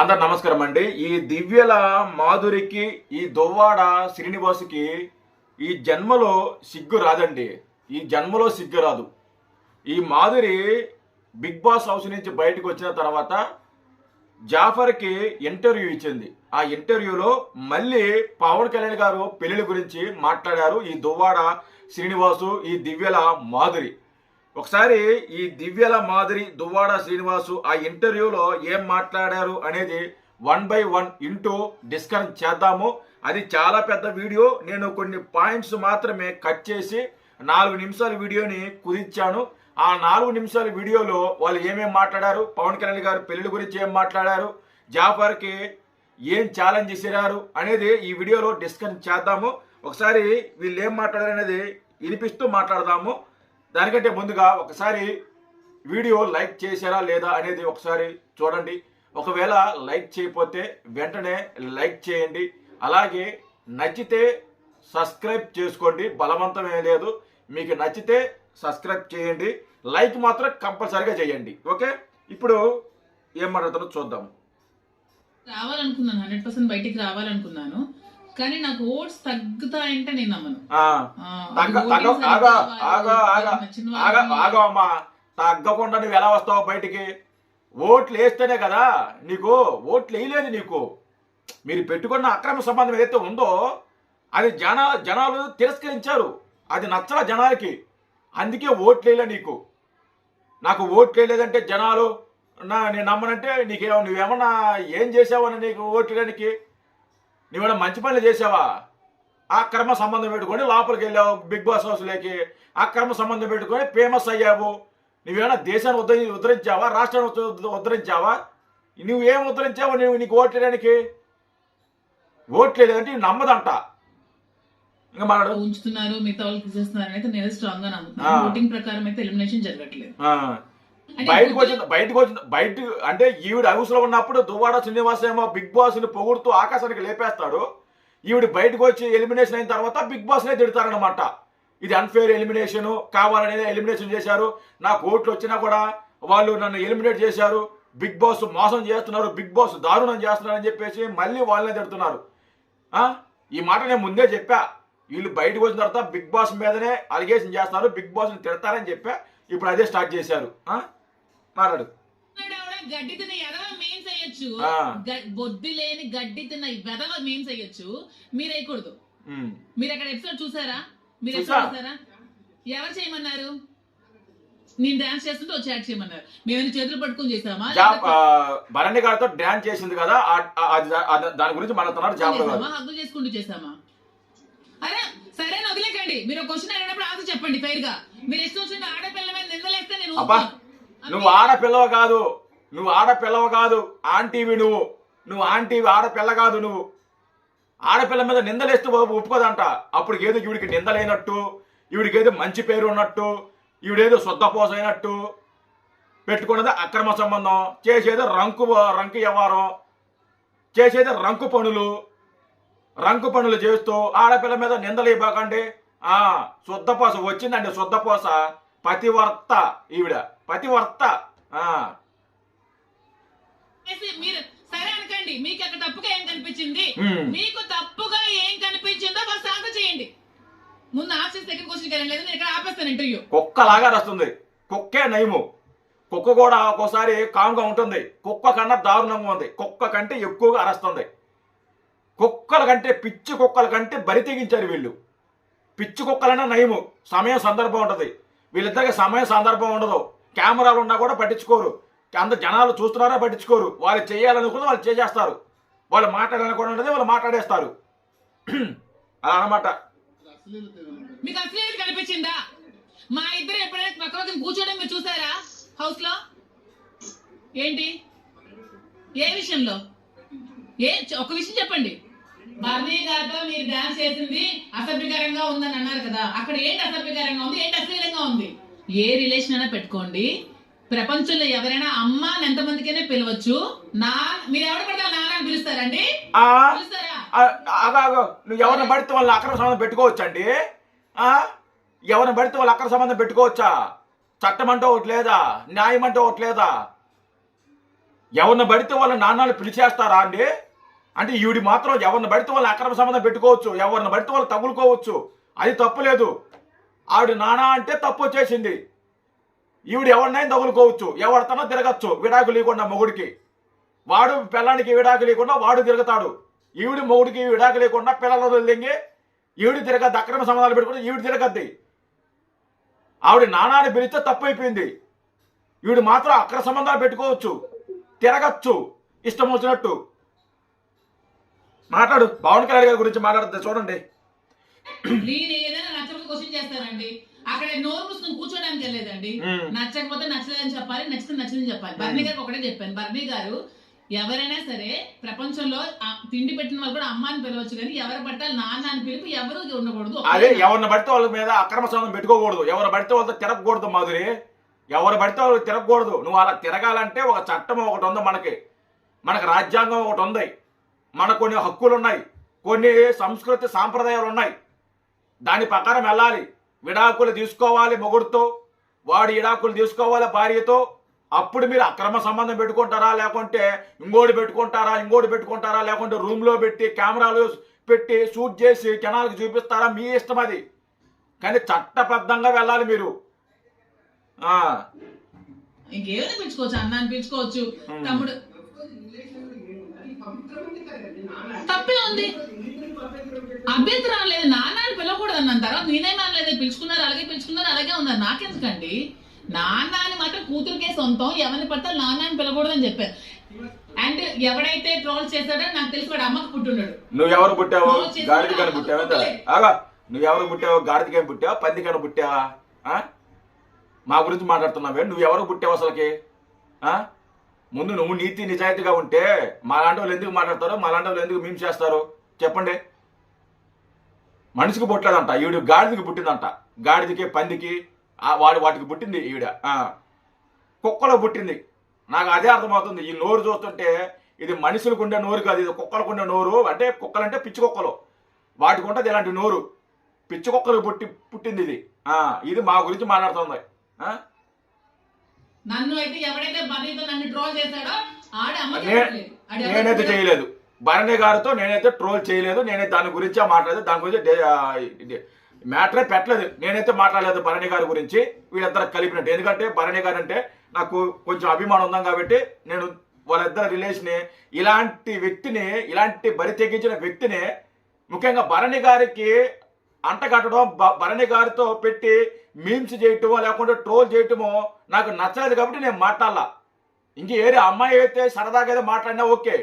అందరు నమస్కారం అండి. ఈ దివ్యల మాధురికి ఈ దువ్వాడ శ్రీనివాసుకి ఈ జన్మలో సిగ్గు రాదండి. ఈ జన్మలో సిగ్గు రాదు. ఈ మాధురి బిగ్ బాస్ హౌస్ నుంచి బయటకు వచ్చిన తర్వాత జాఫర్కి ఇంటర్వ్యూ ఇచ్చింది. ఆ ఇంటర్వ్యూలో మళ్ళీ పవన్ కళ్యాణ్ గారు పెళ్ళి గురించి మాట్లాడారు ఈ దువ్వాడ శ్రీనివాసు ఈ దివ్యల మాధురి. ఒకసారి ఈ దివ్యల మాదిరి దువ్వాడ శ్రీనివాసు ఆ ఇంటర్వ్యూలో ఏం మాట్లాడారు అనేది one by one into discuss చేద్దాము. అది చాలా పెద్ద వీడియో. నేను కొన్ని పాయింట్స్ మాత్రమే కట్ చేసి నాలుగు నిమిషాల వీడియోని కుదించాను ఆ నాలుగు నిమిషాల వీడియోలో వాళ్ళు ఏమేం మాట్లాడారు? పవన్ కళ్యాణ్ గారు పెళ్ళి గురించి ఏం మాట్లాడారు? జాఫర్కి ఏం ఛాలెంజ్ చేశారు అనేది ఈ వీడియోలో డిస్కస్ చేద్దాము. ఒకసారి వీళ్ళు ఏం మాట్లాడారు అనేది వినిపిస్తూ మాట్లాడదాము. దానికంటే ముందుగా ఒకసారి వీడియో లైక్ చేశారా లేదా అనేది ఒకసారి చూడండి. ఒకవేళ లైక్ చేయకపోతే వెంటనే లైక్ చేయండి. అలాగే నచ్చితే సబ్స్క్రైబ్ చేసుకోండి. బలవంతమే లేదు. మీకు నచ్చితే సబ్స్క్రైబ్ చేయండి. లైక్ మాత్రం కంపల్సరీగా చేయండి. ఓకే? ఇప్పుడు ఏం మాట్లాడుతుందో చూద్దాం. రావాలనుకున్నాను. హండ్రెడ్ పర్సెంట్ బయటికి రావాలనుకున్నాను. కానీ నాకు ఓట్స్ తగ్గుతాయంటే నేను నమ్మను. తగ్గకుండా నువ్వు ఎలా వస్తావు బయటికి. ఓట్లు వేస్తేనే కదా నీకు ఓట్లు వేయలేదు నీకు. మీరు పెట్టుకున్న అక్రమ సంబంధం ఏదైతే ఉందో అది జన జనాలు తిరస్కరించారు. అది నచ్చల జనాలకి. అందుకే ఓట్లు వేయలే నీకు. నాకు ఓట్లు వేయలేదంటే జనాలు నా నేను నమ్మనంటే నీకేమో నువ్వేమన్నా ఏం చేసావని నీకు ఓట్లు నువ్వేమన్నా మంచి పనులు చేసావా అక్రమ సంబంధం పెట్టుకొని లోపలికి వెళ్ళావు బిగ్ బాస్ హౌస్లోకి అక్రమ సంబంధం పెట్టుకొని ఫేమస్ అయ్యావు. నువ్వేమైనా దేశాన్ని ఉద్ధరి ఉద్ధరించావా? రాష్ట్రాన్ని ఉద్ధ- ఉద్ధరించావా? నువ్వేం ఉద్ధరించావు నువ్వు నీకు ఓట్లేయడానికి ఓట్లేదంటే నీ నమ్మదంట. ఇంకా మాట్లాడు. ఉంచుతున్నారు మిగతా వాళ్ళు తీసేస్తున్నారు అయితే నేను స్ట్రాంగ్గా. నమ్ముతున్నాను ఓటింగ్ ప్రకారం అయితే ఎలిమినేషన్ జరగట్లేదు. బయటకు వచ్చింది బయటకు వచ్చింది బయట అంటే ఈవిడ హౌస్లో ఉన్నప్పుడు దువ్వాడ శ్రీనివాస్ ఏమో బిగ్ బాస్ని పొగుడుతూ ఆకాశానికి లేపేస్తాడు. ఈవిడ బయటకు వచ్చి ఎలిమినేషన్ అయిన తర్వాత బిగ్ బాస్ నే తిడతారనమాట ఇది అన్ఫేర్ ఎలిమినేషన్ కావాలనే ఎలిమినేషన్ చేశారు. నాకు ఓట్లు వచ్చినా కూడా వాళ్ళు నన్ను ఎలిమినేట్ చేశారు. బిగ్ బాస్ మోసం చేస్తున్నారు. బిగ్ బాస్ దారుణం చేస్తున్నారు అని చెప్పేసి మళ్ళీ వాళ్ళనే తిడుతున్నారు. ఆ? ఈ మాట నేను ముందే చెప్పా. వీళ్ళు బయటకు వచ్చిన తర్వాత బిగ్ బాస్ మీదనే అలిగేషన్ చేస్తారు బిగ్ బాస్ని తిడతారని చెప్పా. ఇప్పుడు అదే స్టార్ట్ చేశారు. ఆ? మాట్లాడు. గడ్డి తిన్న ఎదవ అయ్యొచ్చు ఆ. గ- బొద్ది లేని గడ్డి తిన్న వెదవ మేమ్స్ అయ్యొచ్చు మీరు వేయకూడదు. మీరు అక్కడ ఎపిసోడ్ చూసారా? మీరు. ఎపిసోడ్ చూసారా? ఎవరు చేయమన్నారు? నేను డాన్స్ చేస్తుంటే వచ్చి యాక్ట్ చేయమన్నారు. మేము చేతులు పట్టుకొని చేసామా? భరణి గారితో డాన్స్ చేసింది కదా దాని గురించి మాట్లాడుతున్నారు హగ్గులు చేసుకుంటూ చేసామా? అరే సరే వదిలేకండి. మీరు క్వశ్చన్ అడిగినప్పుడు ఆన్సర్ చెప్పండి ఫెయిర్గా. మీరు ఇష్టం వచ్చిన ఆడపిల్ల మీద నిందలేస్తే నేను. నువ్వు ఆడపిల్లవ కాదు. నువ్వు ఆడపిల్లవ కాదు. ఆంటీవి నువ్వు. నువ్వు ఆంటీవి ఆడపిల్ల కాదు నువ్వు. ఆడపిల్ల మీద నిందలేస్తూ బాబు ఒప్పుకోదంట. అప్పుడు ఏదో ఈవిడికి నిందలైనట్టు ఈవిడికేదో మంచి పేరు ఉన్నట్టు ఈవిడేదో శుద్ధపోసైనట్టు పెట్టుకున్నది అక్రమ సంబంధం. చేసేది రంకు రంకు వ్యవహారం. చేసేది రంకు పనులు. రంకు పనులు చేస్తూ ఆడపిల్ల మీద నిందలు ఇవ్వకండి. శుద్ధపోస వచ్చిందండి శుద్ధపోస. పతివర్త ఈవిడ. పతివర్త. మీరు సరే అనకండి మీకు అక్కడ తప్పుగా ఏం కనిపించింది. మీకు తప్పుగా ఏం కనిపించిందో ఫస్ట్ ఆన్సర్ చేయండి. ముందు ఆన్సర్ సెకండ్ క్వశ్చన్ నేను ఇక్కడ ఆపేస్తాను ఇంటర్వ్యూ కుక్కలాగా వస్తుంది కుక్కే నయము. కుక్క కూడా ఒక్కోసారి కామ్గా ఉంటుంది. కుక్క కన్నా దారుణంగా ఉంది. కుక్క కంటే ఎక్కువగా అరస్తుంది. కుక్కల కంటే పిచ్చి కుక్కల కంటే బరి తెగించారు వీళ్ళు. పిచ్చి కుక్కలన్నా నయము. సమయం సందర్భం ఉంటుంది. వీళ్ళిద్దరికి సమయం సందర్భం ఉండదు. కెమెరాలు ఉన్నా కూడా పట్టించుకోరు. అంత జనాలు చూస్తున్నారా పట్టించుకోరు. వాళ్ళు చేయాలనుకున్న వాళ్ళు చేసేస్తారు. వాళ్ళు మాట్లాడాలనుకుని ఉంటుంది వాళ్ళు మాట్లాడేస్తారు. అలా అన్నమాట. మీకు అసలు కనిపించిందా? మా ఇద్దరు ఎప్పుడైనా పక్క పక్కన కూర్చోవడం మీరు చూసారా? హౌస్లో? ఏంటి? ఏ విషయంలో? ఏ ఒక విషయం చెప్పండి. బర్నీ గారితో మీరు డాన్స్ చేసింది అసభ్యకరంగా ఉందని అన్నారు కదా. అక్కడ ఏంటి అసభ్యకరంగా ఉంది? ఏంటి అశ్లీలంగా ఉంది? ఏ రిలేషన్ అయినా పెట్టుకోండి. ప్రపంచంలో ఎవరైనా అమ్మ అని ఎంతమందికైనా పిలవచ్చు. నా మీరు ఎవరు పడితే నాన్న అని పిలుస్తారండి? పిలుస్తారా. నువ్వు ఎవరిని పడితే వాళ్ళని అక్రమ సంబంధం పెట్టుకోవచ్చండి? ఆ? ఎవరిని పడితే వాళ్ళు అక్రమ సంబంధం పెట్టుకోవచ్చా? చట్టం అంటే ఒకటి లేదా? న్యాయం అంటే ఒకటి లేదా? ఎవరిని పడితే వాళ్ళ నాన్నలు పిలిచేస్తారా అండి? అంటే ఈవిడి మాత్రం ఎవరిని పడితే వాళ్ళని అక్రమ సంబంధం పెట్టుకోవచ్చు. ఎవరిని పడితే వాళ్ళు తగులుకోవచ్చు. అది తప్పు లేదు. ఆవిడ నానా అంటే తప్పు వచ్చేసింది ఈవిడ ఎవరినైనా తగులుకోవచ్చు ఎవరితోనో తిరగచ్చు విడాకు లేకుండా మొగుడికి. వాడు పిల్లానికి విడాకు లేకుండా వాడు తిరుగుతాడు. ఈవిడి మొగుడికి విడాకు లేకుండా పిల్లలు వదిలింగి ఈవిడ తిరగద్దు అక్రమ సంబంధాలు పెట్టుకుని ఈవిడ తిరగద్ది. ఆవిడ నానాన్ని పిలిస్తే తప్పు అయిపోయింది. ఈవిడ మాత్రం అక్రమ సంబంధాలు పెట్టుకోవచ్చు తిరగచ్చు ఇష్టం వచ్చినట్టు. మాట్లాడు పవన్ కళ్యాణ్ గారి గురించి మాట్లాడుతుంది చూడండి. నేను ఏదైనా నచ్చకపోతే క్వశ్చన్ చేస్తానండి. అక్కడ నోరు మూసుకొని కూర్చోడానికి వెళ్ళలేదండి మ్మ్. నచ్చకపోతే నచ్చలేదని చెప్పాలి నచ్చితే నచ్చిందని చెప్పాలి. బర్నీ గారికి ఒకటే చెప్పాను. బర్నీ గారు ఎవరైనా సరే ప్రపంచంలో తిండి పెట్టిన వాళ్ళు కూడా అమ్మ అని పిలవచ్చు కానీ ఎవరు పట్టాలి నాన్న అని పిలుపు ఎవరు ఉండకూడదు. అదే ఎవరిని పడితే వాళ్ళ మీద అక్రమ సంబంధం పెట్టుకోకూడదు. ఎవరు పడితే వాళ్ళతో తిరగకూడదు మాధురి. ఎవరు పడితే వాళ్ళు తిరగకూడదు. నువ్వు అలా తిరగాలంటే ఒక చట్టం ఒకటి ఉంది మనకి. మనకు రాజ్యాంగం ఒకటి ఉంది. మనకు కొన్ని హక్కులు ఉన్నాయి. కొన్ని సంస్కృతి సాంప్రదాయాలు ఉన్నాయి. దాని ప్రకారం వెళ్ళాలి. విడాకులు తీసుకోవాలి మొగుడుతో. వాడు విడాకులు తీసుకోవాలి భార్యతో. అప్పుడు మీరు అక్రమ సంబంధం పెట్టుకుంటారా? లేకుంటే ఇంకోటి పెట్టుకుంటారా? ఇంకోటి పెట్టుకుంటారా? లేకుంటే రూమ్లో పెట్టి కెమెరాలు పెట్టి షూట్ చేసి కెనాల్కి చూపిస్తారా? మీ ఇష్టం అది. కానీ చట్టబద్ధంగా వెళ్ళాలి మీరు. ఇంకేమైనా. తమ్ముడు. తప్పే ఉంది. అభ్యంతరం లేదు నాన్న పిలవకూడదు అన్న తర్వాత నేనేం అనలేదు పిలుచుకున్నారు అలాగే పిలుచుకున్నారు అలాగే ఉన్నారు. నాకెందుకండి? నాన్న అని మాత్రం కూతురికే సొంతం. ఎవరిని పడితే నాన్న అని పిలవకూడదని చెప్పారు. అండ్ ఎవడైతే ట్రోల్ చేశాడో నాకు తెలిసి వాడు అమ్మకు పుట్టుండడు. నువ్వెవరు పుట్టావు? రోజు చేసిన గాడిద కానీ అమ్మ పుట్టావా. ఆగా. నువ్వెవరు పుట్టావు? గాడిద కానీ పుట్టావా? పంది కానీ పుట్టావా? మా గురించి మాట్లాడుతున్నావే. నువ్వెవరు పుట్టావు అసలుకి? ముందు నువ్వు నీతి నిజాయితీగా ఉంటే మా లాంటి వాళ్ళు ఎందుకు మాట్లాడతారు మా లాంటి వాళ్ళు ఎందుకు మేము చేస్తారు? చెప్పండి. మనిషికి పుట్టలేదంట ఈవిడ గాడిదకి పుట్టిందంట. గాడిదకి పందికి వాడి వాటికి పుట్టింది ఈవిడ. కుక్కలో పుట్టింది. నాకు అదే అర్థమవుతుంది. ఈ నోరు చూస్తుంటే ఇది మనుషులకు ఉండే నోరు కాదు ఇది కుక్కలకు ఉండే నోరు. అంటే కుక్కలంటే పిచ్చి కుక్కలు. వాటికి ఉంటుంది ఇలాంటి నోరు. పిచ్చి కుక్కలకు పుట్టి పుట్టింది ఇది. ఆ, ఇది మా గురించి మాట్లాడుతుంది? నన్ను అయితే ఎవడైతే నన్ను ట్రోల్ చేశాడో నేనైతే. చేయలేదు. భరణి గారితో నేనైతే ట్రోల్ చేయలేదు నేనైతే దాని గురించే మాట్లాడలేదు దాని గురించి ఇది మ్యాటరే పెట్టలేదు. నేనైతే మాట్లాడలేదు భరణి గారి గురించి వీళ్ళిద్దరు కలిపినట్టు. ఎందుకంటే భరణి గారు అంటే నాకు కొంచెం అభిమానం ఉందాం కాబట్టి నేను వాళ్ళిద్దరు రిలేషన్ ఇలాంటి వ్యక్తిని ఇలాంటి బరి తెగించిన వ్యక్తిని ముఖ్యంగా భరణి గారికి అంటగట్టడం భరణి గారితో పెట్టి మీమ్స్ చేయటమో లేకుంటే ట్రోల్ చేయటమో నాకు నచ్చలేదు కాబట్టి నేను మాట్లాడాల. ఇంక ఏరే అమ్మాయి అయితే సరదాగా ఏదో మాట్లాడినా ఓకే.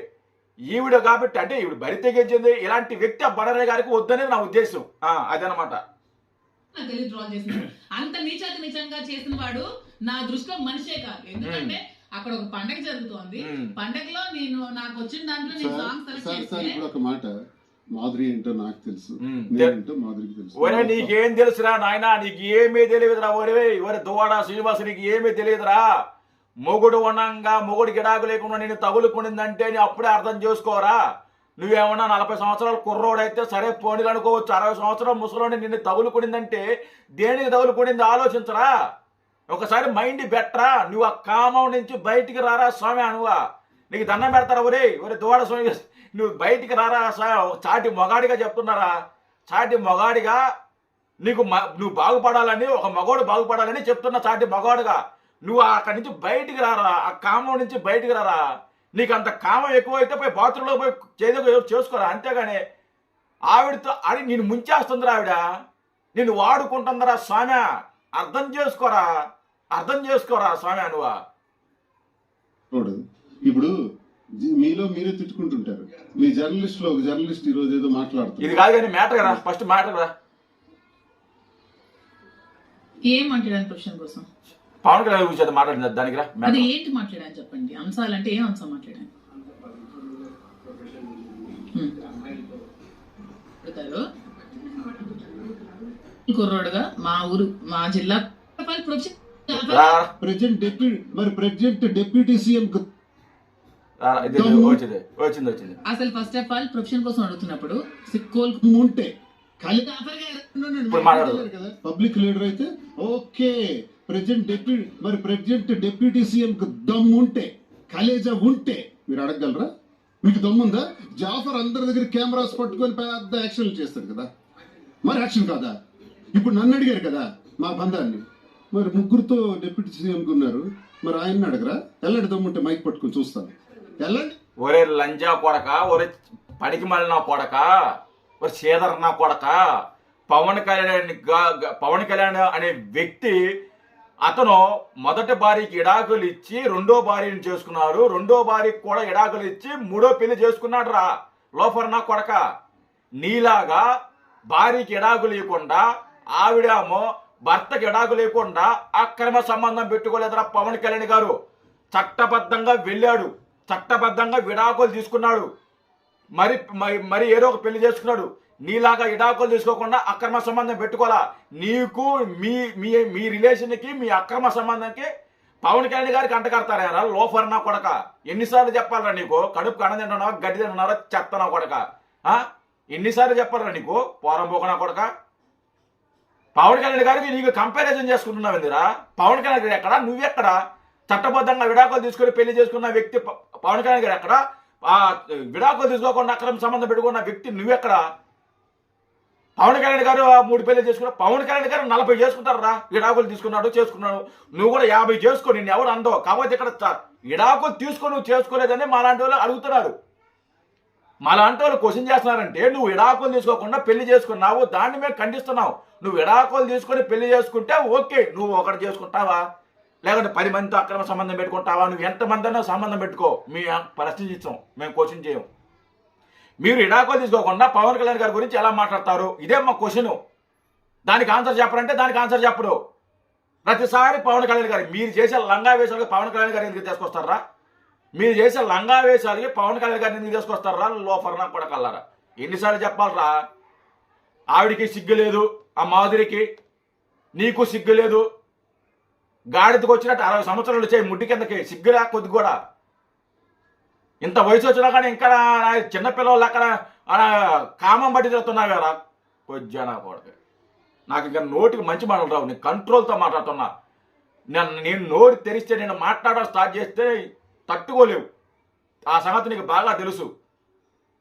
ఈవిడ కాబట్టి అంటే ఈవిడ బరి తెగించింది. ఇలాంటి వ్యక్తి ఆ భరణి గారికి వద్దనేది నా ఉద్దేశం. ఆ, అదనమాట అంత నీచాతి నీచంగా చేసిన వాడు నా దృష్టిలో మనిషే కాదు. ఎందుకంటే అక్కడ ఒక పండగ జరుగుతోంది. పండగలో నేను నాకు వచ్చిన దాంట్లో నేను సాంగ్ సెలెక్ట్ చేస్తే ఒక మాట మాధురి ఏంటో నాకు తెలుసు. నేనేంటో మాధురికి తెలుసు. ఒరే నీకేం తెలుసురా నాయనా? నీకు ఏమీ తెలియదురా ఒరే ఒరే దువాడ శ్రీనివాస నీకు ఏమీ తెలియదురా? మొగుడు ఉండంగా మొగుడు గిడాకు లేకుండా నేను తగులుకునిందంటే నీ అప్పుడే అర్థం చేసుకోరా? నువ్వేమన్నా నలభై సంవత్సరాలు కుర్రోడైతే సరే పోనీ అనుకోవచ్చు. అరవై సంవత్సరాలు ముసలోని నిన్ను తగులుకునిందంటే దేనికి తగులుకునింది ఆలోచించరా? ఒకసారి మైండ్ బెట్టరా నువ్వు ఆ కామం నుంచి బయటికి రారా స్వామి అనువా? నీకు దండం పెడతారా ఒరే? ఒరే దూడ స్వామి నువ్వు బయటికి రారా చాటి మొగాడిగా చెప్తున్నారా? చాటి మొగాడిగా నీకు నువ్వు బాగుపడాలని ఒక మగోడు బాగుపడాలని చెప్తున్నా చాటి మగవాడుగా నువ్వు అక్కడి నుంచి బయటికి రారా? ఆ కామం నుంచి బయటికి రారా? నీకు అంత కామం ఎక్కువైతే పోయి బాత్రూంలో పోయి చేదో చేసుకోరా? అంతేగాని ఆవిడతో అది నేను ముంచేస్తుందిరా ఆవిడ. నిన్ను వాడుకుంటుందిరా స్వామి. అర్థం చేసుకోరా? అర్థం చేసుకోరా స్వామి నువ్వా? చూడు ఇప్పుడు మీలో మీరే తిట్టుకుంటుంటారు. మీ జర్నలిస్ట్లో ఒక జర్నలిస్ట్ ఈ రోజు ఏదో ఇది మాట్లాడుతుంది కాదు కానీ మ్యాటర్ కదా. ఫస్ట్ మ్యాటర్ కదా. ఏం మాట్లాడాను క్వశ్చన్ కోసం? పవన్ కళ్యాణ్ గురించి అయితే మాట్లాడింది? దానికి రా. అది. ఏంటి మాట్లాడాను చెప్పండి? అంశాలంటే ఏం అంశం మాట్లాడాను? హ్మ్. అడుగుతారు కుర్రోడుగా మా ఊరు మా జిల్లా. ప్రెసిడెంట్ డిప్యూటీ మరి ప్రెసిడెంట్ డిప్యూటీ సీఎం వచ్చింది వచ్చింది వచ్చింది. అసలు ఫస్ట్ ఆఫ్ ఆల్ ప్రొఫెషన్ కోసం అడుగుతున్నప్పుడు సిక్కోల్ ఉంటే కలి- ఇప్పుడు మాట్లాడు. కదా పబ్లిక్ లీడర్ అయితే ఓకే. ప్రెసిడెంట్ డిప్యూటీ మరి ప్రెసిడెంట్ డిప్యూటీ సీఎంకు దమ్ము ఉంటే కలేజా ఉంటే మీరు అడగగలరా? మీకు దమ్ముందా జాఫర్ అందరి దగ్గర కెమెరాస్ పట్టుకొని పెద్ద యాక్షన్లు చేస్తారు కదా. మరి యాక్షన్ కాదా? ఇప్పుడు నన్ను అడిగారు కదా మా బంధాన్ని. మరి ముగ్గురుతో డిప్యూటీ సీఎంకి ఉన్నారు. మరి ఆయన్ని అడగరా? ఎల్లడి దమ్ముంటే మైక్ పట్టుకొని చూస్తాను. ఎల్లండి? ఒరే లంజా కొడక ఒరే పడికి మళ్ళీ కొడక ఒరే సీదర్ నా కొడక పవన్ కళ్యాణ్ పవన్ కళ్యాణ్ అనే వ్యక్తి అతను మొదటి భార్యకి ఇడాకులు ఇచ్చి రెండో భార్యను చేసుకున్నారు రెండో భార్యకి కూడా ఇడాకులు ఇచ్చి మూడో పెళ్ళి చేసుకున్నాడు రా లోఫర్ నా కొడక. నీలాగా భార్యకి ఇడాకులు లేకుండా ఆవిడేమో భర్తకి ఇడాకు లేకుండా అక్రమ సంబంధం పెట్టుకోలేదురా పవన్ కళ్యాణ్ గారు. చట్టబద్ధంగా వెళ్ళాడు. చట్టబద్ధంగా విడాకులు తీసుకున్నాడు. మరి మరి- మరి ఏదో ఒక పెళ్ళి చేసుకున్నాడు. నీలాగా ఇడాకులు తీసుకోకుండా అక్రమ సంబంధం పెట్టుకోవాలా? నీకు మీ మీ మీ రిలేషన్కి మీ అక్రమ సంబంధానికి పవన్ కళ్యాణ్ గారికి అంటకడతారా లోఫర్ నా కొడక? ఎన్నిసార్లు చెప్పాలరా నీకు? కడుపు కణ తింటున్నావా? గడ్డి తింటున్నారా చెత్త నా కొడక ఎన్నిసార్లు చెప్పాలరా నీకు? పోరం పోక నా కొడక? పవన్ కళ్యాణ్ గారికి నీకు కంపారిజన్ చేసుకుంటున్నావు ఎందురా పవన్ కళ్యాణ్ గారు ఎక్కడ? నువ్వెక్కడ? చట్టబద్ధంగా విడాకులు తీసుకుని పెళ్ళి చేసుకున్న వ్యక్తి పవన్ కళ్యాణ్ గారు ఎక్కడ? విడాకులు తీసుకోకుండా అక్రమ సంబంధం పెట్టుకున్న వ్యక్తి నువ్వెక్కడ? పవన్ కళ్యాణ్ గారు ఆ మూడు పెళ్ళి చేసుకున్నా పవన్ కళ్యాణ్ గారు నలభై చేసుకుంటారా విడాకులు తీసుకున్నాడు చేసుకున్నాడు. నువ్వు కూడా యాభై చేసుకో నిన్ను ఎవరు అందో కాబట్టి ఇక్కడ విడాకులు తీసుకొని నువ్వు చేసుకోలేదని మాలాంటి వాళ్ళు అడుగుతున్నారు. మాలాంటి వాళ్ళు క్వశ్చన్ చేస్తున్నారంటే నువ్వు విడాకులు తీసుకోకుండా పెళ్ళి చేసుకున్నావు దాన్ని మేము ఖండిస్తున్నావు నువ్వు విడాకులు తీసుకొని పెళ్ళి చేసుకుంటే ఓకే నువ్వు ఒకటి చేసుకుంటావా? లేకుంటే పది మందితో అక్రమ సంబంధం పెట్టుకుంటావా? నువ్వు ఎంతమంది అన్నా సంబంధం పెట్టుకో. మీ ప్రశ్నించాం మేము క్వశ్చన్ చేయం. మీరు ఇడాకో తీసుకోకుండా పవన్ కళ్యాణ్ గారి గురించి ఎలా మాట్లాడతారు? ఇదే మా క్వశ్చన్ దానికి ఆన్సర్ చెప్పరంటే దానికి ఆన్సర్ చెప్పడు. ప్రతిసారి పవన్ కళ్యాణ్ గారు మీరు చేసే లంగా వేషాలకి పవన్ కళ్యాణ్ గారు ఎందుకు తీసుకొస్తారా? మీరు చేసే లంగా వేషాలకి పవన్ కళ్యాణ్ గారిని ఎందుకు తీసుకొస్తారా? లోఫర్నా కూడా కల్లారా ఎన్నిసార్లు చెప్పాలరా? ఆవిడికి సిగ్గు లేదు. ఆ మాధురికి నీకు సిగ్గు లేదు. గాడిదకు వచ్చినట్టు అరవై సంవత్సరాలు వచ్చాయి ముడ్డి కిందకి సిగ్గురా కొద్ది కూడా. ఇంత వయసు వచ్చినా కానీ ఇంకా చిన్నపిల్లలు అక్కడ కామం పట్టి తిరుగుతున్నావు కదా కొద్దిగా కొడుకు నాకు ఇంకా నోటికి మంచి మాటలు రావు. నేను కంట్రోల్తో మాట్లాడుతున్నా. నేను నేను నోరు తెరిస్తే నేను మాట్లాడడం స్టార్ట్ చేస్తే తట్టుకోలేవు. ఆ సంగతి నీకు బాగా తెలుసు.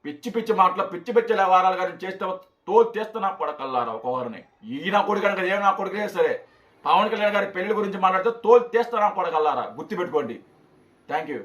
పిచ్చి పిచ్చి మాటలు పిచ్చి పిచ్చి వ్యవహారాలు కానీ చేస్తే తోలు తీస్తున్నా కొడకల్లారా ఒక్కొక్కరిని ఈ నా కొడుకు కనుక ఏ నా కొడుకునే సరే. పవన్ కళ్యాణ్ గారి పెళ్ళి గురించి మాట్లాడితే తోలు తీస్తున్నా కొడగల్లారా గుర్తుపెట్టుకోండి. Thank you